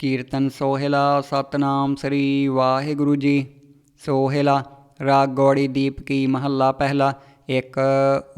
ਕੀਰਤਨ ਸੋਹਿਲਾ, ਸਤਨਾਮ ਸ੍ਰੀ ਵਾਹਿਗੁਰੂ ਜੀ। ਸੋਹਿਲਾ ਰਾਗ ਗੌੜੀ ਦੀਪ ਕੀ ਮਹੱਲਾ ਪਹਿਲਾ, ਇੱਕ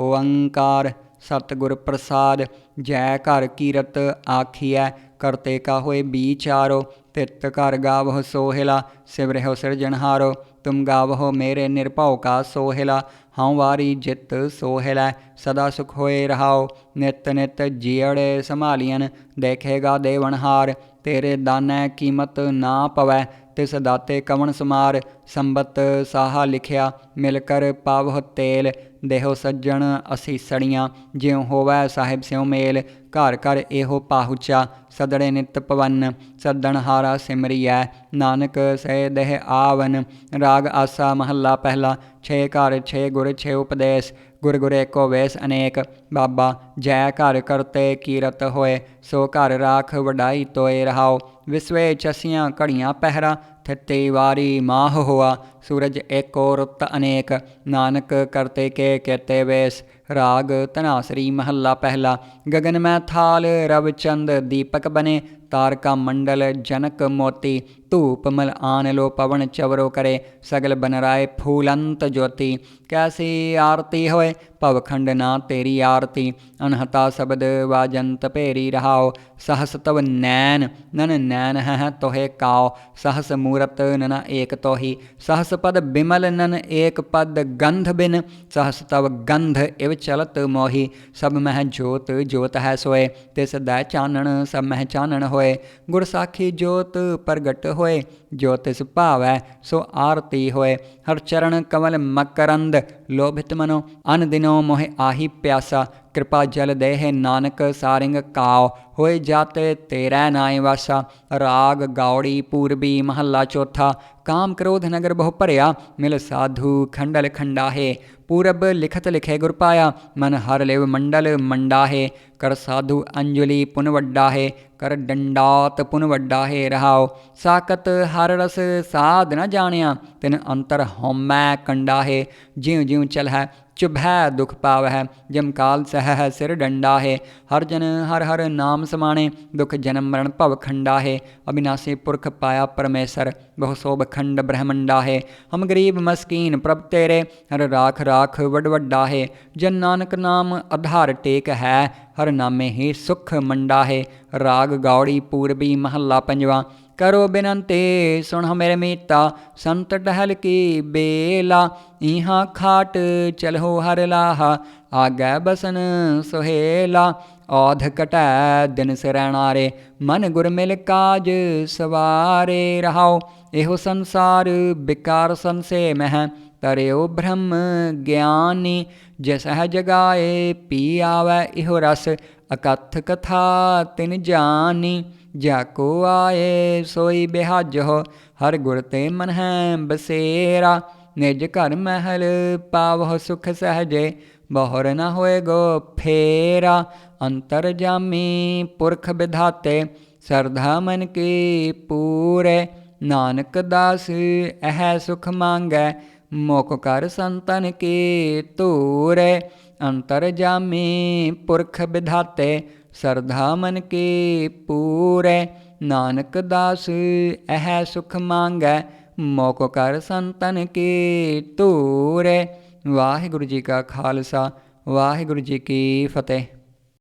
ਓੰਕਾਰ, ਸਤਿਗੁਰ ਪ੍ਰਸਾਦ, ਜੈ ਘਰ ਕੀਰਤ ਆਖੀਐ ਕਰਤੇ ਕਾ ਹੋਏ ਵਿਚਾਰੋ ਤਿਤ ਘਰ ਗਾਵਹ ਸੋਹਿਲਾ ਸਿਵਰਿਹੁ ਸਿਰਜਣਹਾਰੋ ਤੁਮ ਗਾਵਹੁ ਮੇਰੇ ਨਿਰਭਉ ਕਾ ਸੋਹਿਲਾ, ਹਉ ਵਾਰੀ ਜਿਤ ਸੋਹਿਲਾ, ਸਦਾ ਸੁਖ ਹੋਏ ਰਹਾਓ ਨਿਤ ਨਿਤ ਜੀੜੇ ਸੰਭਾਲੀਐਨ, ਦੇਖੇਗਾ ਦੇਵਨਹਾਰ ਤੇਰੇ ਦਾਨੈ ਕੀਮਤ ਨਾ ਪਵੈ ਤਿਸ ਦਾਤੇ ਕਵਣ ਸਮਾਰ ਸੰਬਤ ਸਾਹਾ ਲਿਖਿਆ ਮਿਲ ਕਰ ਪਾਵਹੁ ਤੇਲ, ਦੇਹੋ ਸੱਜਣ ਅਸੀਂ ਸੜੀਆਂ, ਜਿਉ ਹੋਵੈ ਸਾਹਿਬ ਸਿਉ ਮੇਲ, ਘਰ ਘਰ ਇਹੋ ਪਾਹੁਚਾ, ਸਦੜੇ ਨਿਤ ਪਵਨ, ਸੱਦਣ ਹਾਰਾ ਸਿਮਰੀਐ, ਨਾਨਕ ਸੇ ਦੇਹ ਆਵਨ, ਰਾਗ ਆਸਾ ਮਹੱਲਾ ਪਹਿਲਾ, ਛੇ ਘਰ ਛੇ ਗੁਰ ਛੇ ਉਪਦੇਸ਼, ਗੁਰ ਗੁਰੇ ਕੋ ਵੇਸ ਅਨੇਕ, ਬਾਬਾ ਜੈ ਘਰ ਕਰਤੇ ਕੀਰਤ ਹੋਏ, ਸੋ ਘਰ ਰਾਖ ਵਡਾਈ ਤੋਏ ਰਹਾਓ ਵਿਸਵੇ ਚਸੀਆਂ ਘੜੀਆਂ ਪਹਿਰਾ ਥਿੱਤੀ ਵਾਰੀ ਮਾਹ ਹੋਆ। ਸੂਰਜ ਏਕੋ ਰੁੱਤ ਅਨੇਕ। ਨਾਨਕ ਕਰਤੇ ਕੇ ਕੇਤੇ ਵੇਸ। ਰਾਗ ਧਨਾਸਰੀ ਮਹੱਲਾ ਪਹਿਲਾ। ਗगन ਮੈਂ ਥਾਲ, ਰਵ ਦੀਪਕ ਬਨੇ। ਤਾਰਕਾ ਮੰਡਲ ਜਨਕ ਮੋਤੀ। ਧੂਪ ਮਲ ਆਨ ਲੋ ਪਵਨ ਚਵਰੋ ਕਰੇ। ਸਗਲ ਬਨਰਾਏ ਫੂਲੰਤ ਜੋਤੀ। ਕੈਸੀ ਆਰਤੀ ਹੋਏ? ਭਵਖੰਡ ਨਾ ਤੇਰੀ ਆਰਤੀ। ਅਨਹਤਾ ਸ਼ਬਦ ਵਾਜੰਤ ਭੇਰੀ ਰਹਾਓ। ਸਹਸ ਤਵ ਨੈਨ ਨਨ ਨੈਨ ਹੈ ਤੋਹੇ ਕਾਓ। ਸਹਸ ਮੂਰਤ ਨਨ ਏਕ ਤੋਹੀ। ਸਹਸ ਪਦ ਬਿਮਲ ਨਨ ਏਕ ਪਦ ਗੰਧ ਬਿਨ ਸਹਸ ਤਵ ਗੰਧ ਇਵ ਚਲਤ ਮੋਹੀ ਸਭ ਮਹਿ ਜੋਤ ਜੋਤ ਹੈ ਸੋਏ ਤਿਸ ਦਾ ਚਾਨਣ ਸਭ ਮਹਿ ਚਾਨਣ ਹੋਏ ਗੁਰ ਸਾਖੀ ਜੋਤ ਪ੍ਰਗਟ ਹੋਏ ਜੋ ਤਿਸ ਸੋ ਆਰਤੀ ਹੋਏ ਹਰ ਚਰਨ ਕਮਲ ਮਕਰੰਦ ਲੋਭਿਤ ਮਨੋ, ਅਨ ਦਿਨੋ ਮੋਹਿ ਆਹੀ ਪਿਆਸਾ, ਕਿਰਪਾ ਜਲ ਦੇਹ ਨਾਨਕ ਸਾਰਿੰਗ ਕਾਉ ਹੋਏ ਜਾਤ ਤੇਰਾ ਨਾਇ ਵਾਸਾ, ਰਾਗ ਗਾਉੜੀ ਪੂਰਬੀ ਮਹੱਲਾ ਚੌਥਾ, ਕਾਮ ਕ੍ਰੋਧ ਨਗਰ ਬਹੁ ਭਰਿਆ, ਮਿਲ ਸਾਧੂ ਖੰਡਲ ਖੰਡਾਹੇ। ਪੂਰਬ ਲਿਖਤ ਲਿਖੇ ਗੁਰ ਪਾਇਆ ਮਨ ਹਰ ਲਿਵ ਮੰਡਲ ਮੰਡਾਹੇ ਕਰ ਸਾਧੂ ਅੰਜਲੀ ਪੁਨ ਵੱਡਾਹੇ ਕਰ ਡੰਡਾਤ ਪੁਨ ਵੱਡਾਹੇ ਰਹਾਓ ਸਾਕਤ ਹਰ ਰਸ ਸਾਧ ਨ ਜਾਣਿਆ ਤਿਨ ਅੰਤਰ ਹਉਮੈ ਕੰਡਾ ਹੈ ਜਿਉ ਜਿਉ ਚਲ ਹੈ ਚੁਭੈ ਦੁਖ ਪਾਵਹਿ ਜਮ ਕਾਲ ਸਹਿ ਸਿਰ ਡੰਡਾ ਹੈ ਹਰ ਜਨ ਹਰ ਹਰ ਨਾਮ ਸਮਾਣੇ ਦੁਖ ਜਨਮ ਮਰਨ ਭਵ ਖੰਡਾ ਹੈ ਅਬਿਨਾਸੀ ਪੁਰਖ ਪਾਇਆ ਪਰਮੇਸ਼ਰ ਬਹੁ ਸੋਭ ਖੰਡ ਬ੍ਰਹਮੰਡਾ ਹੈ ਹਮ ਗਰੀਬ ਮਸਕੀਨ ਪ੍ਰਭ ਤੇਰੇ ਹਰ ਰਾਖ ਰਾਖ ਵਡ ਵੱਡਾ ਹੈ ਜਨ ਨਾਨਕ ਨਾਮ ਆਧਾਰ ਟੇਕ ਹੈ ਹਰ ਨਾਮੇ ਹੀ ਸੁਖ ਮੰਡਾ ਹੈ ਰਾਗ ਗੌੜੀ ਪੂਰਬੀ ਮਹੱਲਾ ਪੰਜਵਾ ਕਰੋ ਬਿਨੰਤੇ, ਸੁਣ ਮੇਰੇ ਮੀਤਾ, ਸੰਤ ਟਹਿਲ ਕੀ ਬੇਲਾ ਇਹਾਂ ਖਾਟ ਚਲਹੁ ਹਰ ਲਾਹਾ, ਆਗੈ ਬਸਨ ਸੁਹੇਲਾ, ਔਧ ਕਟੈ ਦਿਨ ਸਰਣਾਰੇ ਮਨ ਗੁਰ ਮਿਲ ਕਾਜ ਸਵਾਰੇ ਰਹਾਓ, ਇਹੋ ਸੰਸਾਰ ਬਿਕਾਰ ਸੰਸੇ ਮਹਿ ਤਰਿਓ ਬ੍ਰਹਮ ਗਿਆਨੀ ਜਿਸ ਹੈ ਜਗਾਏ ਪੀ ਆਵੈ, ਇਹੋ ਰਸ ਅਕਥ ਕਥਾ ਤਿਨ ਜਾਨੀ। ਜਾ ਕੋ ਆਏ ਸੋਈ ਬਿਹਾਜੋ, ਹਰ ਗੁਰ ਤੇ ਮਨ ਹੈ ਬਸੇਰਾ। ਨਿਜ ਘਰ ਮਹਿਲ ਪਾਵਹੁ ਸੁਖ ਸਹਜੇ, ਬਹੁਰ ਨ ਹੋਏ ਗੋ ਫੇਰਾ। ਅੰਤਰ ਜਾਮੀ ਪੁਰਖ ਵਿਧਾਤੇ ਸਰਧਾ ਮਨ ਕੀ ਪੂਰੇ। ਨਾਨਕ ਦਾਸ, ਇਹ ਸੁਖ ਮੰਗੈ ਮੋਕ ਕਰ ਸੰਤਨ ਕੀ ਧੂਰੇ, ਅੰਤਰ ਜਾਮੀ ਪੁਰਖ ਵਿਧਾਤੇ, ਸਰਧਾ ਮਨ ਕੀ ਪੂਰੇ। ਨਾਨਕ ਦਾਸ, ਇਹ ਸੁਖ ਮੰਗੈ ਮੋਕ ਕਰ ਸੰਤਨ ਕੀ ਧੂਰੇ। ਵਾਹਿਗੁਰੂ ਜੀ ਕਾ ਖਾਲਸਾ, ਵਾਹਿਗੁਰੂ ਜੀ ਕੀ ਫਤਿਹ।